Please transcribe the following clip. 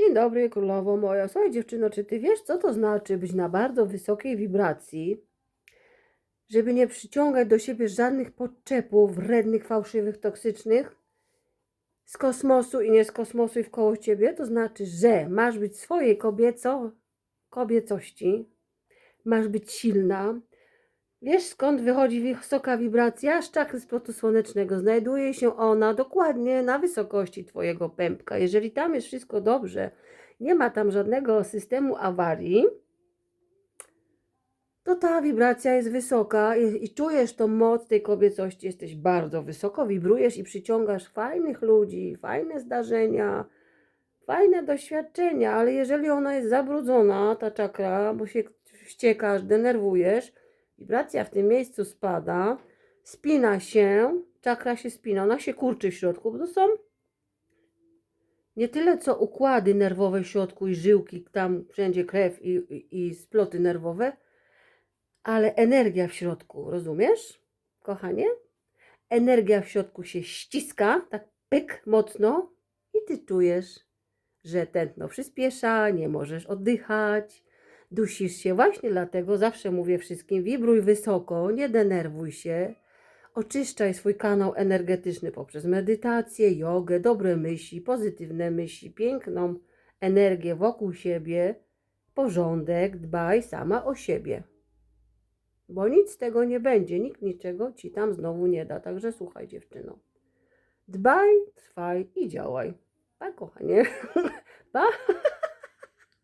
Dzień dobry, królowo moja. Słuchaj, dziewczyno, czy ty wiesz, co to znaczy być na bardzo wysokiej wibracji, żeby nie przyciągać do siebie żadnych podczepów wrednych, fałszywych, toksycznych z kosmosu i nie z kosmosu i wkoło ciebie? To znaczy, że masz być swojej kobieco, kobiecości, masz być silna. Wiesz skąd wychodzi wysoka wibracja? Z czakry splotu słonecznego. Znajduje się ona dokładnie na wysokości Twojego pępka. Jeżeli tam jest wszystko dobrze, nie ma tam żadnego systemu awarii, to ta wibracja jest wysoka i, i czujesz tą moc tej kobiecości. Jesteś bardzo wysoko, wibrujesz i przyciągasz fajnych ludzi, fajne zdarzenia, fajne doświadczenia, ale jeżeli ona jest zabrudzona, ta czakra, bo się wściekasz, denerwujesz, wibracja w tym miejscu spada, spina się, czakra się spina, ona się kurczy w środku, bo to są nie tyle co układy nerwowe w środku i żyłki, tam wszędzie krew i, i, i sploty nerwowe, ale energia w środku, rozumiesz, kochanie? Energia w środku się ściska, tak pyk, mocno i ty czujesz, że tętno przyspiesza, nie możesz oddychać, dusisz się. Właśnie dlatego zawsze mówię wszystkim, wibruj wysoko, nie denerwuj się, oczyszczaj swój kanał energetyczny poprzez medytację, jogę, dobre myśli, pozytywne myśli, piękną energię wokół siebie, porządek, dbaj sama o siebie. Bo nic z tego nie będzie, nikt niczego ci tam znowu nie da. Także słuchaj, dziewczyno. Dbaj, trwaj i działaj. Pa, kochanie. Pa.